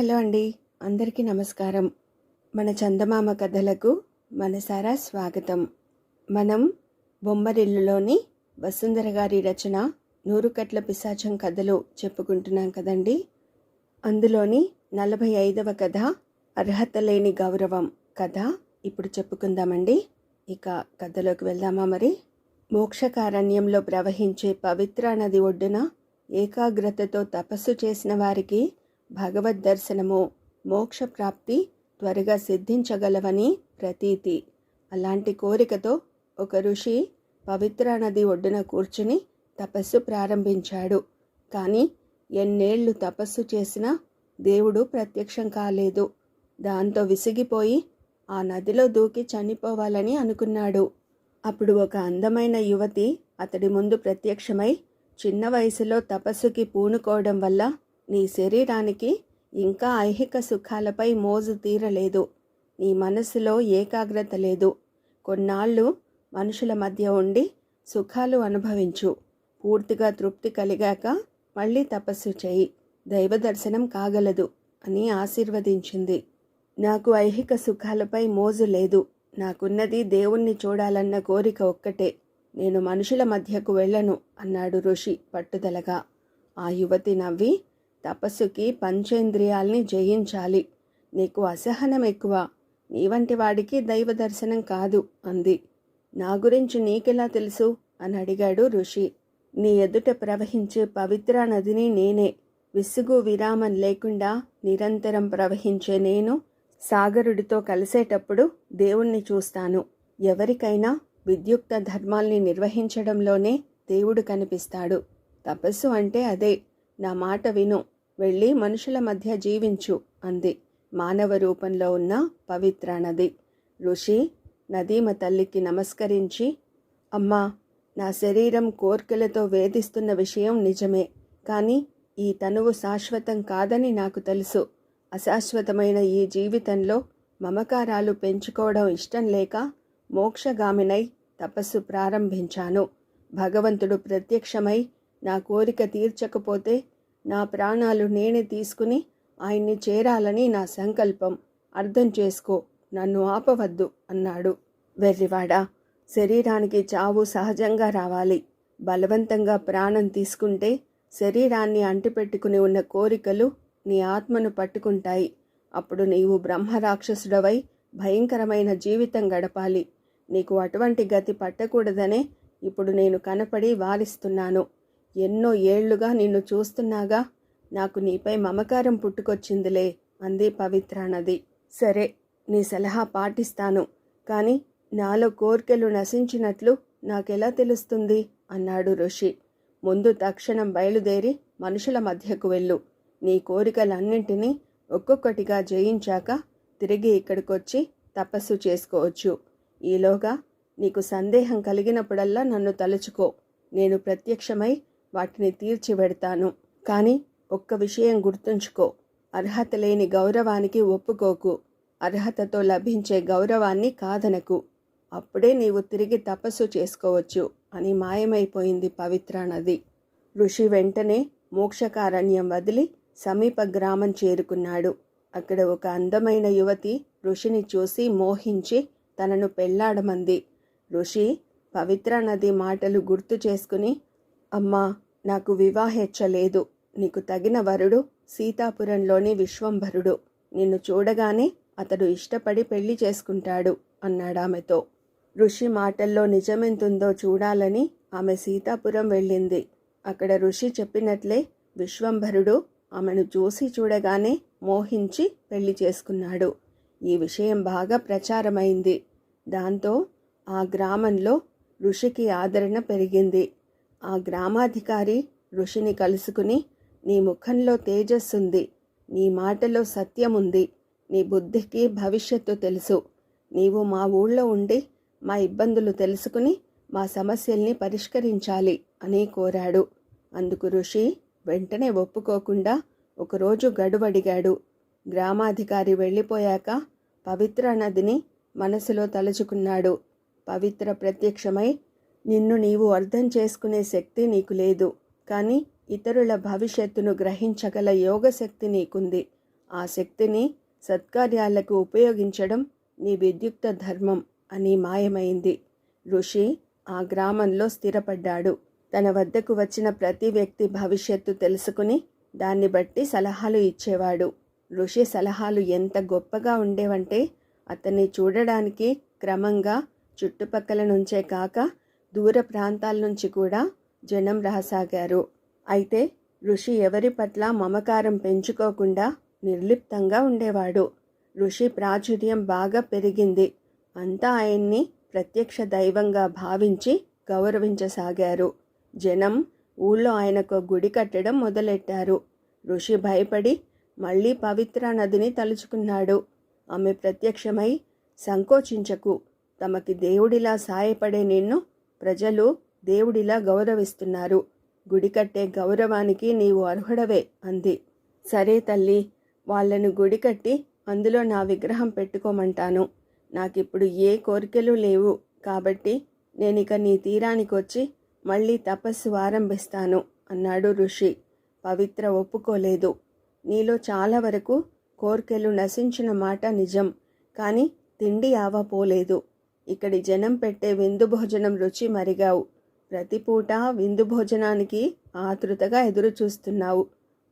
Hello అండి. అందరికీ నమస్కారం. మన చందమామ కథలకు మనసారా స్వాగతం. మనం బొమ్మరిల్లులోని వసుంధర గారి రచన నూరుకట్ల పిశాచం కథలు చెప్పుకుంటున్నాం కదండి. అందులోని నలభై ఐదవ కథ అర్హత లేని గౌరవం కథ ఇప్పుడు చెప్పుకుందామండి. ఇక కథలోకి వెళ్దామా మరి? మోక్షకారణ్యంలో ప్రవహించే పవిత్ర నది ఒడ్డున ఏకాగ్రతతో తపస్సు చేసిన వారికి భగవద్ దర్శనము మోక్ష ప్రాప్తి త్వరగా సిద్ధించగలవని ప్రతీతి. అలాంటి కోరికతో ఒక ఋషి పవిత్ర నది ఒడ్డున కూర్చుని తపస్సు ప్రారంభించాడు. కానీ ఎన్నేళ్ళు తపస్సు చేసినా దేవుడు ప్రత్యక్షం కాలేదు. దాంతో విసిగిపోయి ఆ నదిలో దూకి చనిపోవాలని అనుకున్నాడు. అప్పుడు ఒక అందమైన యువతి అతడి ముందు ప్రత్యక్షమై చిన్న వయసులో తపస్సుకి పూనుకోవడం వల్ల నీ శరీరానికి ఇంకా ఐహిక సుఖాలపై మోజు తీరలేదు. నీ మనసులో ఏకాగ్రత లేదు. కొన్నాళ్ళు మనుషుల మధ్య ఉండి సుఖాలు అనుభవించు. పూర్తిగా తృప్తి కలిగాక మళ్ళీ తపస్సు చేయి. దైవ దర్శనం కాగలదు అని ఆశీర్వదించింది. నాకు ఐహిక సుఖాలపై మోజు లేదు. నాకున్నది దేవుణ్ణి చూడాలన్న కోరిక ఒక్కటే. నేను మనుషుల మధ్యకు వెళ్ళను అన్నాడు ఋషి పట్టుదలగా. ఆ యువతి నవ్వి తపస్సుకి పంచేంద్రియాల్ని జయించాలి. నీకు అసహనం ఎక్కువ. నీ వంటి వాడికి దైవ దర్శనం కాదు అంది. నా గురించి నీకెలా తెలుసు? అని అడిగాడు ఋషి. నీ ఎదుట ప్రవహించే పవిత్ర నదిని నేనే. విసుగు విరామం లేకుండా నిరంతరం ప్రవహించే నేను సాగరుడితో కలిసేటప్పుడు దేవుణ్ణి చూస్తాను. ఎవరికైనా విద్యుక్త ధర్మాల్ని నిర్వహించడంలోనే దేవుడు కనిపిస్తాడు. తపస్సు అంటే అదే. నా మాట విను వెళ్ళి మనుషుల మధ్య జీవించు అంది. మానవ రూపంలో ఉన్న పవిత్ర నది. ఋషి నదీమ తల్లికి నమస్కరించి అమ్మా నా శరీరం కోర్కెలతో వేధిస్తున్న విషయం నిజమే కానీ ఈ తనువు శాశ్వతం కాదని నాకు తెలుసు. అశాశ్వతమైన ఈ జీవితంలో మమకారాలు పెంచుకోవడం ఇష్టం లేక మోక్షగామినై తపస్సు ప్రారంభించాను. భగవంతుడు ప్రత్యక్షమై నా కోరిక తీర్చకపోతే నా ప్రాణాలు నేనే తీసుకుని ఆయన్ని చేరాలని నా సంకల్పం. అర్థం చేసుకో నన్ను ఆపవద్దు అన్నాడు. వెర్రివాడా శరీరానికి చావు సహజంగా రావాలి. బలవంతంగా ప్రాణం తీసుకుంటే శరీరాన్ని అంటిపెట్టుకుని ఉన్న కోరికలు నీ ఆత్మను పట్టుకుంటాయి. అప్పుడు నీవు బ్రహ్మరాక్షసుడవై భయంకరమైన జీవితం గడపాలి. నీకు అటువంటి గతి పట్టకూడదనే ఇప్పుడు నేను కనపడి వారిస్తున్నాను. ఎన్నో ఏళ్ళుగా నిన్ను చూస్తున్నాగా. నాకు నీపై మమకారం పుట్టుకొచ్చిందిలే అంది పవిత్ర నది. సరే నీ సలహా పాటిస్తాను. కానీ నాలో కోర్కెలు నశించినట్లు నాకెలా తెలుస్తుంది? అన్నాడు ఋషి. ముందు తక్షణం బయలుదేరి మనుషుల మధ్యకు వెళ్ళు. నీ కోరికలన్నింటినీ ఒక్కొక్కటిగా జయించాక తిరిగి ఇక్కడికొచ్చి తపస్సు చేసుకోవచ్చు. ఈలోగా నీకు సందేహం కలిగినప్పుడల్లా నన్ను తలుచుకో. నేను ప్రత్యక్షమై వాటిని తీర్చివెడతాను కానీ ఒక్క విషయం గుర్తుంచుకో. అర్హత లేని గౌరవానికి ఒప్పుకోకు. అర్హతతో లభించే గౌరవాన్ని కాదనకు. అప్పుడే నీవు తిరిగి తపస్సు చేసుకోవచ్చు అని మాయమైపోయింది పవిత్ర నది. ఋషి వెంటనే మోక్షకారణ్యం వదిలి సమీప గ్రామం చేరుకున్నాడు. అక్కడ ఒక అందమైన యువతి ఋషిని చూసి మోహించి తనను పెళ్ళాడమంది. ఋషి పవిత్ర నది మాటలు గుర్తు చేసుకుని అమ్మా నాకు వివాహెచ్చలేదు నీకు తగిన వరుడు సీతాపురంలోని విశ్వంభరుడు. నిన్ను చూడగానే అతడు ఇష్టపడి పెళ్ళి చేసుకుంటాడు అన్నాడామెతో. ఋషి మాటల్లో నిజమెంతుందో చూడాలని ఆమె సీతాపురం వెళ్ళింది. అక్కడ ఋషి చెప్పినట్లే విశ్వంభరుడు ఆమెను చూసి చూడగానే మోహించి పెళ్ళి చేసుకున్నాడు. ఈ విషయం బాగా ప్రచారమైంది. దాంతో ఆ గ్రామంలో ఋషికి ఆదరణ పెరిగింది. ఆ గ్రామాధికారి ఋషిని కలుసుకుని నీ ముఖంలో తేజస్సుంది నీ మాటలో సత్యముంది నీ బుద్ధికి భవిష్యత్తు తెలుసు. నీవు మా ఊళ్ళో ఉండి మా ఇబ్బందులు తెలుసుకుని మా సమస్యల్ని పరిష్కరించాలి అని కోరాడు. అందుకు ఋషి వెంటనే ఒప్పుకోకుండా ఒకరోజు గడువడిగాడు. గ్రామాధికారి వెళ్ళిపోయాక పవిత్ర నదిని మనసులో తలుచుకున్నాడు. పవిత్ర ప్రత్యక్షమై నిన్ను నీవు అర్థం చేసుకునే శక్తి నీకు లేదు. కానీ ఇతరుల భవిష్యత్తును గ్రహించగల యోగశక్తి నీకుంది. ఆ శక్తిని సత్కార్యాలకు ఉపయోగించడం నీ విద్యుక్త ధర్మం అని మాయమైంది. ఋషి ఆ గ్రామంలో స్థిరపడ్డాడు. తన వద్దకు వచ్చిన ప్రతి వ్యక్తి భవిష్యత్తు తెలుసుకుని దాన్ని బట్టి సలహాలు ఇచ్చేవాడు. ఋషి సలహాలు ఎంత గొప్పగా ఉండేవంటే అతన్ని చూడడానికి క్రమంగా చుట్టుపక్కల నుంచే కాక దూర ప్రాంతాల నుంచి కూడా జనం రాసాగారు. అయితే ఋషి ఎవరి పట్ల మమకారం పెంచుకోకుండా నిర్లిప్తంగా ఉండేవాడు. ఋషి ప్రాచుర్యం బాగా పెరిగింది. అంతా ఆయన్ని ప్రత్యక్ష దైవంగా భావించి గౌరవించసాగారు. జనం ఊళ్ళో ఆయనకు గుడి కట్టడం మొదలెట్టారు. ఋషి భయపడి మళ్ళీ పవిత్ర నదిని తలుచుకున్నాడు. ఆమె ప్రత్యక్షమై సంకోచించకు తమకి దేవుడిలా సాయపడే నిన్ను ప్రజలు దేవుడిలా గౌరవిస్తున్నారు. గుడి కట్టే గౌరవానికి నీవు అర్హుడవే అంది. సరే తల్లి వాళ్ళను గుడి కట్టి అందులో నా విగ్రహం పెట్టుకోమంటాను. నాకిప్పుడు ఏ కోరికలు లేవు కాబట్టి నేనిక నీ తీరానికి వచ్చి మళ్ళీ తపస్సు ఆరంభిస్తాను అన్నాడు ఋషి. పవిత్ర ఒప్పుకోలేదు. నీలో చాలా వరకు కోర్కెలు నశించిన మాట నిజం కానీ తిండి ఆవపోలేదు. ఇక్కడి జనం పెట్టే విందు భోజనం రుచి మరిగావు. ప్రతిపూట విందు భోజనానికి ఆతృతగా ఎదురు చూస్తున్నావు.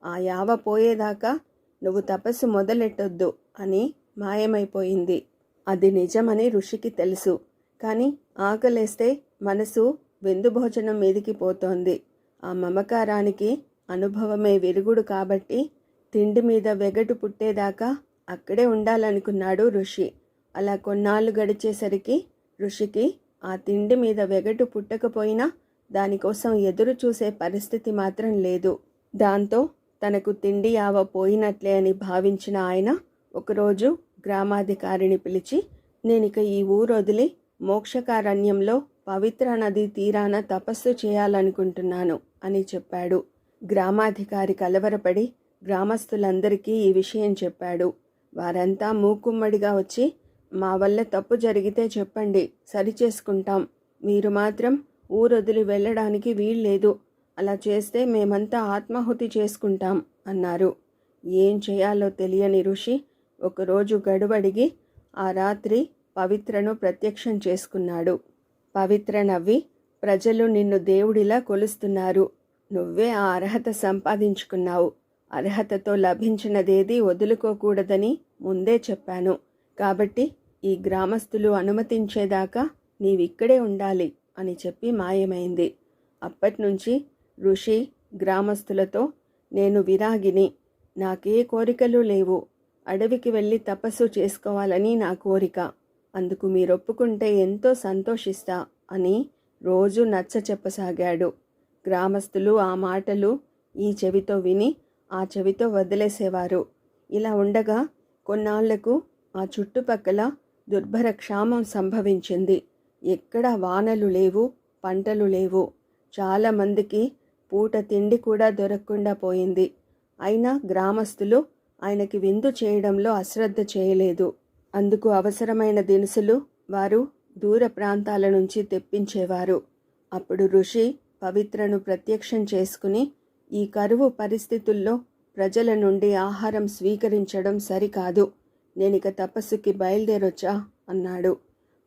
ఆ యావ పోయేదాకా నువ్వు తపస్సు మొదలెట్టొద్దు అని మాయమైపోయింది. అది నిజమని ఋషికి తెలుసు. కానీ ఆకలేస్తే మనసు విందు భోజనం మీదికి పోతోంది. ఆ మమకారానికి అనుభవమే విరుగుడు కాబట్టి తిండి మీద వెగటు పుట్టేదాకా అక్కడే ఉండాలనుకున్నాడు ఋషి. అలా కొన్నాళ్ళు గడిచేసరికి ఋషికి ఆ తిండి మీద వెగటు పుట్టకపోయినా దానికోసం ఎదురు చూసే పరిస్థితి మాత్రం లేదు. దాంతో తనకు తిండి యావ పోయినట్లే అని భావించిన ఆయన ఒకరోజు గ్రామాధికారిని పిలిచి నేనిక ఈ ఊరు వదిలి మోక్షకారణ్యంలో పవిత్ర నది తీరాన తపస్సు చేయాలనుకుంటున్నాను అని చెప్పాడు. గ్రామాధికారి కలవరపడి గ్రామస్తులందరికీ ఈ విషయం చెప్పాడు. వారంతా మూకుమ్మడిగా వచ్చి మా వల్ల తప్పు జరిగితే చెప్పండి సరిచేసుకుంటాం మీరు మాత్రం ఊరొదిలి వెళ్ళడానికి వీల్లేదు. అలా చేస్తే మేమంతా ఆత్మాహుతి చేసుకుంటాం అన్నారు. ఏం చేయాలో తెలియని ఋషి ఒకరోజు గడువడిగి ఆ రాత్రి పవిత్రను ప్రత్యక్షం చేసుకున్నాడు. పవిత్ర నవ్వి ప్రజలు నిన్ను దేవుడిలా కొలుస్తున్నారు. నువ్వే ఆ అర్హత సంపాదించుకున్నావు. అర్హతతో లభించినదేది వదులుకోకూడదని ముందే చెప్పాను. కాబట్టి ఈ గ్రామస్తులు అనుమతించేదాకా నీవిక్కడే ఉండాలి అని చెప్పి మాయమైంది. అప్పట్నుంచి ఋషి గ్రామస్తులతో నేను విరాగిని. నాకే కోరికలు లేవు. అడవికి వెళ్ళి తపస్సు చేసుకోవాలని నా కోరిక. అందుకు మీరొప్పుకుంటే ఎంతో సంతోషిస్తా అని రోజు నచ్చ చెప్పసాగాడు. గ్రామస్తులు ఆ మాటలు ఈ చెవితో విని ఆ చెవితో వదిలేసేవారు. ఇలా ఉండగా కొన్నాళ్ళకు ఆ చుట్టుపక్కల దుర్భర క్షామం సంభవించింది. ఎక్కడ వానలు లేవు పంటలు లేవు. చాలామందికి పూట తిండి కూడా దొరకకుండా పోయింది. అయినా గ్రామస్తులు ఆయనకి విందు చేయడంలో అశ్రద్ధ చేయలేదు. అందుకు అవసరమైన దినుసులు వారు దూర ప్రాంతాల నుంచి తెప్పించేవారు. అప్పుడు ఋషి పవిత్రను ప్రత్యక్షం చేసుకుని ఈ కరువు పరిస్థితుల్లో ప్రజల నుండి ఆహారం స్వీకరించడం సరికాదు. నేనిక తపస్సుకి బయలుదేరొచ్చా? అన్నాడు.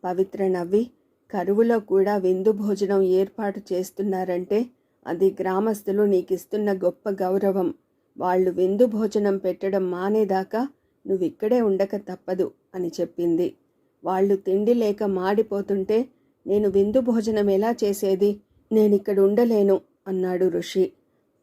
పవిత్ర నవ్వి కరువులో కూడా విందు భోజనం ఏర్పాటు చేస్తున్నారంటే అది గ్రామస్తులు నీకిస్తున్న గొప్ప గౌరవం. వాళ్ళు విందు భోజనం పెట్టడం మానేదాకా నువ్విక్కడే ఉండక తప్పదు అని చెప్పింది. వాళ్ళు తిండి లేక మాడిపోతుంటే నేను విందు భోజనం ఎలా చేసేది? నేనిక్కడ ఉండలేను అన్నాడు ఋషి.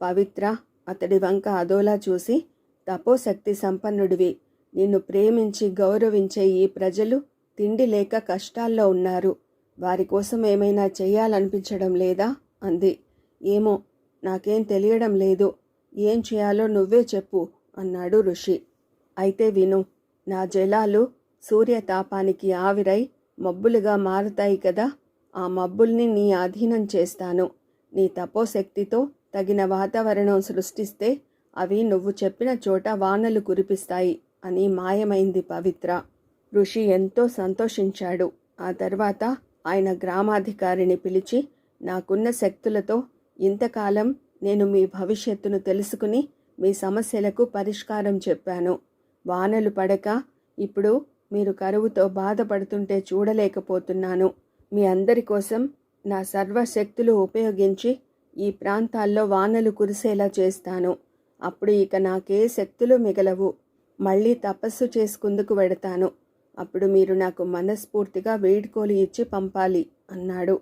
పవిత్ర అతడి వంక అదోలా చూసి తపోశక్తి సంపన్నుడివి. నిన్ను ప్రేమించి గౌరవించే ఈ ప్రజలు తిండి లేక కష్టాల్లో ఉన్నారు. వారి కోసం ఏమైనా చేయాలనిపించడం లేదా? అంది. ఏమో నాకేం తెలియడం లేదు. ఏం చేయాలో నువ్వే చెప్పు అన్నాడు ఋషి. అయితే విను నా జలాలు సూర్యతాపానికి ఆవిరై మబ్బులుగా మారుతాయి కదా. ఆ మబ్బుల్ని నీ అధీనం చేస్తాను. నీ తపోశక్తితో తగిన వాతావరణం సృష్టిస్తే అవి నువ్వు చెప్పిన చోట వానలు కురిపిస్తాయి. అని మాయమైంది పవిత్ర. ఋషి ఎంతో సంతోషించాడు. ఆ తర్వాత ఆయన గ్రామాధికారిని పిలిచి నాకున్న శక్తులతో ఇంతకాలం నేను మీ భవిష్యత్తును తెలుసుకుని మీ సమస్యలకు పరిష్కారం చెప్పాను. వానలు పడక ఇప్పుడు మీరు కరువుతో బాధపడుతుంటే చూడలేకపోతున్నాను. మీ అందరి కోసం నా సర్వశక్తులు ఉపయోగించి ఈ ప్రాంతాల్లో వానలు కురిసేలా చేస్తాను. అప్పుడు ఇక నాకే శక్తులు మిగలవు. మళ్ళీ తపస్సు చేసుకుందుకు వెడతాను. అప్పుడు మీరు నాకు మనస్ఫూర్తిగా వేడుకోలు ఇచ్చి పంపాలి అన్నాడు.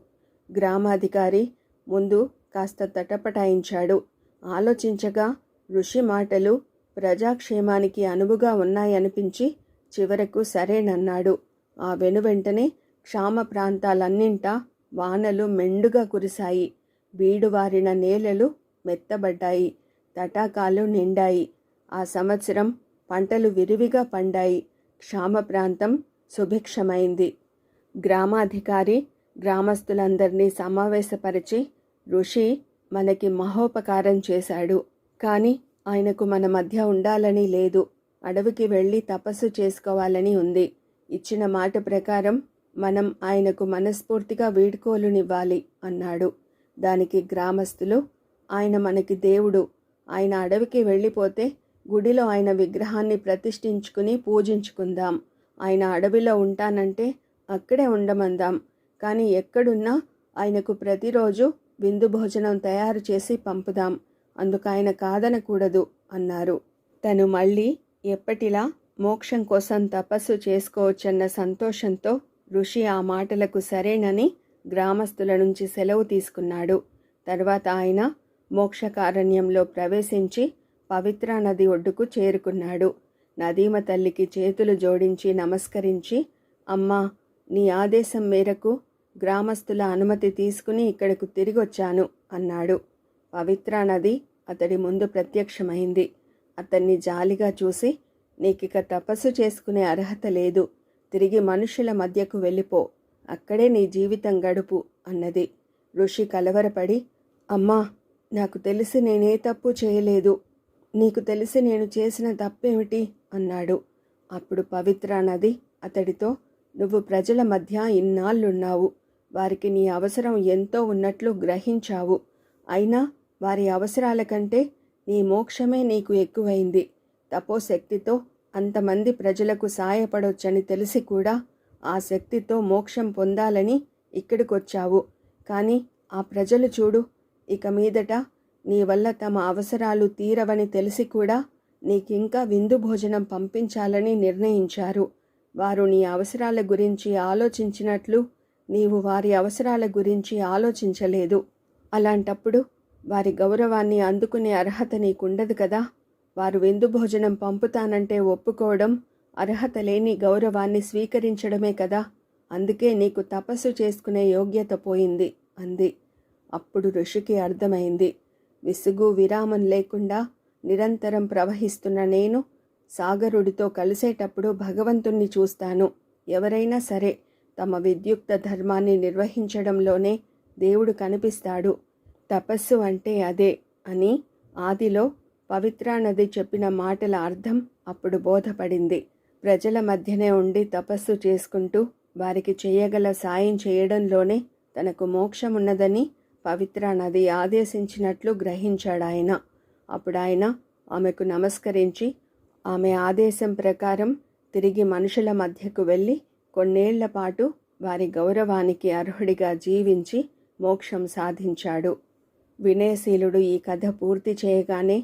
గ్రామాధికారి ముందు కాస్త తటపటాయించాడు. ఆలోచించగా ఋషి మాటలు ప్రజాక్షేమానికి అనువుగా ఉన్నాయనిపించి చివరకు సరేనన్నాడు. ఆ వెనువెంటనే క్షామ ప్రాంతాలన్నింటా వానలు మెండుగా కురిశాయి. బీడువారిన నేలలు మెత్తబడ్డాయి. తటాకాలు నిండాయి. ఆ సంవత్సరం పంటలు విరివిగా పండాయి. క్షామ ప్రాంతం సుభిక్షమైంది. గ్రామాధికారి గ్రామస్తులందరినీ సమావేశపరిచి ఋషి మనకి మహోపకారం చేశాడు. కానీ ఆయనకు మన మధ్య ఉండాలని లేదు. అడవికి వెళ్ళి తపస్సు చేసుకోవాలని ఉంది. ఇచ్చిన మాట ప్రకారం మనం ఆయనకు మనస్ఫూర్తిగా వీడ్కోలునివ్వాలి అన్నాడు. దానికి గ్రామస్తులు ఆయన మనకి దేవుడు. ఆయన అడవికి వెళ్ళిపోతే గుడిలో ఆయన విగ్రహాన్ని ప్రతిష్ఠించుకుని పూజించుకుందాం. ఆయన అడవిలో ఉంటానంటే అక్కడే ఉండమందాం. కానీ ఎక్కడున్నా ఆయనకు ప్రతిరోజు విందు భోజనం తయారు చేసి పంపుదాం. అందుకు ఆయన కాదనకూడదు అన్నారు. తను మళ్ళీ ఎప్పటిలా మోక్షం కోసం తపస్సు చేసుకోవచ్చన్న సంతోషంతో ఋషి ఆ మాటలకు సరేనని గ్రామస్తుల నుంచి సెలవు తీసుకున్నాడు. తర్వాత ఆయన మోక్షకారణ్యంలో ప్రవేశించి పవిత్ర నది ఒడ్డుకు చేరుకున్నాడు. నదీమ తల్లికి చేతులు జోడించి నమస్కరించి అమ్మా నీ ఆదేశం మేరకు గ్రామస్తుల అనుమతి తీసుకుని ఇక్కడకు తిరిగొచ్చాను అన్నాడు. పవిత్ర నది అతడి ముందు ప్రత్యక్షమైంది. అతన్ని జాలిగా చూసి నీకిక తపస్సు చేసుకునే అర్హత లేదు. తిరిగి మనుషుల మధ్యకు వెళ్ళిపో. అక్కడే నీ జీవితం గడుపు అన్నది. ఋషి కలవరపడి అమ్మా నాకు తెలిసి నేనే తప్పు చేయలేదు. నీకు తెలిసి నేను చేసిన తప్పేమిటి? అన్నాడు. అప్పుడు పవిత్ర నది అతడితో నువ్వు ప్రజల మధ్య ఇన్నాళ్ళున్నావు. వారికి నీ అవసరం ఎంతో ఉన్నట్లు గ్రహించావు. అయినా వారి అవసరాల కంటే నీ మోక్షమే నీకు ఎక్కువైంది. తపోశక్తితో అంతమంది ప్రజలకు సాయపడొచ్చని తెలిసి కూడా ఆ శక్తితో మోక్షం పొందాలని ఇక్కడికొచ్చావు. కానీ ఆ ప్రజలు చూడు ఇక మీదట నీ వల్ల తమ అవసరాలు తీరవని తెలిసి కూడా నీకింకా విందు భోజనం పంపించాలని నిర్ణయించారు. వారు నీ అవసరాల గురించి ఆలోచించినట్లు నీవు వారి అవసరాల గురించి ఆలోచించలేదు. అలాంటప్పుడు వారి గౌరవాన్ని అందుకునే అర్హత నీకుండదు కదా. వారు విందు భోజనం పంపుతానంటే ఒప్పుకోవడం అర్హత లేని గౌరవాన్ని స్వీకరించడమే కదా. అందుకే నీకు తపస్సు చేసుకునే యోగ్యత పోయింది అంది. అప్పుడు ఋషికి అర్థమైంది. విసుగు విరామం లేకుండా నిరంతరం ప్రవహిస్తున్న నేను సాగరుడితో కలిసేటప్పుడు భగవంతుణ్ణి చూస్తాను. ఎవరైనా సరే తమ విద్యుక్త ధర్మాన్ని నిర్వహించడంలోనే దేవుడు కనిపిస్తాడు. తపస్సు అంటే అదే అని ఆదిలో పవిత్రానది చెప్పిన మాటల అర్థం అప్పుడు బోధపడింది. ప్రజల మధ్యనే ఉండి తపస్సు చేసుకుంటూ వారికి చేయగల సాయం చేయడంలోనే తనకు మోక్షం ఉన్నదని పవిత్ర నది ఆదేశించినట్లు గ్రహించాడాయన. అప్పుడు ఆయన ఆమెకు నమస్కరించి ఆమె ఆదేశం ప్రకారం తిరిగి మనుషుల మధ్యకు వెళ్ళి కొన్నేళ్ళ పాటు వారి గౌరవానికి అర్హుడిగా జీవించి మోక్షం సాధించాడు. వినయశీలుడు ఈ కథ పూర్తి చేయగానే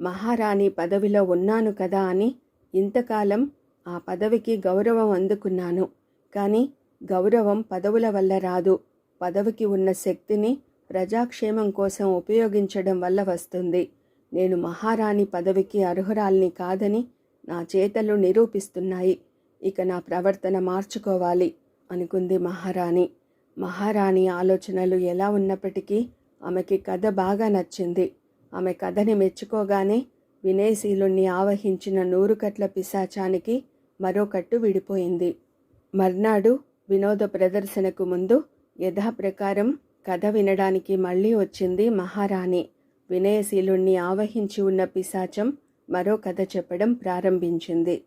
మహారాణి పదవిలో ఉన్నాను కదా అని ఇంతకాలం ఆ పదవికి గౌరవం అందుకున్నాను. కానీ గౌరవం పదవుల వల్ల రాదు. పదవికి ఉన్న శక్తిని ప్రజాక్షేమం కోసం ఉపయోగించడం వల్ల వస్తుంది. నేను మహారాణి పదవికి అర్హురాల్ని కాదని నా చేతలు నిరూపిస్తున్నాయి. ఇక నా ప్రవర్తన మార్చుకోవాలి అనుకుంది మహారాణి. మహారాణి ఆలోచనలు ఎలా ఉన్నప్పటికీ ఆమెకి కథ బాగా నచ్చింది. ఆమె కథని మెచ్చుకోగానే వినయశీలుణ్ణి ఆవహించిన నూరుకట్ల పిశాచానికి మరో కట్టు విడిపోయింది. మర్నాడు వినోద ప్రదర్శనకు ముందు యథాప్రకారం కథ వినడానికి మళ్ళీ వచ్చింది మహారాణి. వినయశీలుణ్ణి ఆవహించి ఉన్న పిశాచం మరో కథ చెప్పడం ప్రారంభించింది.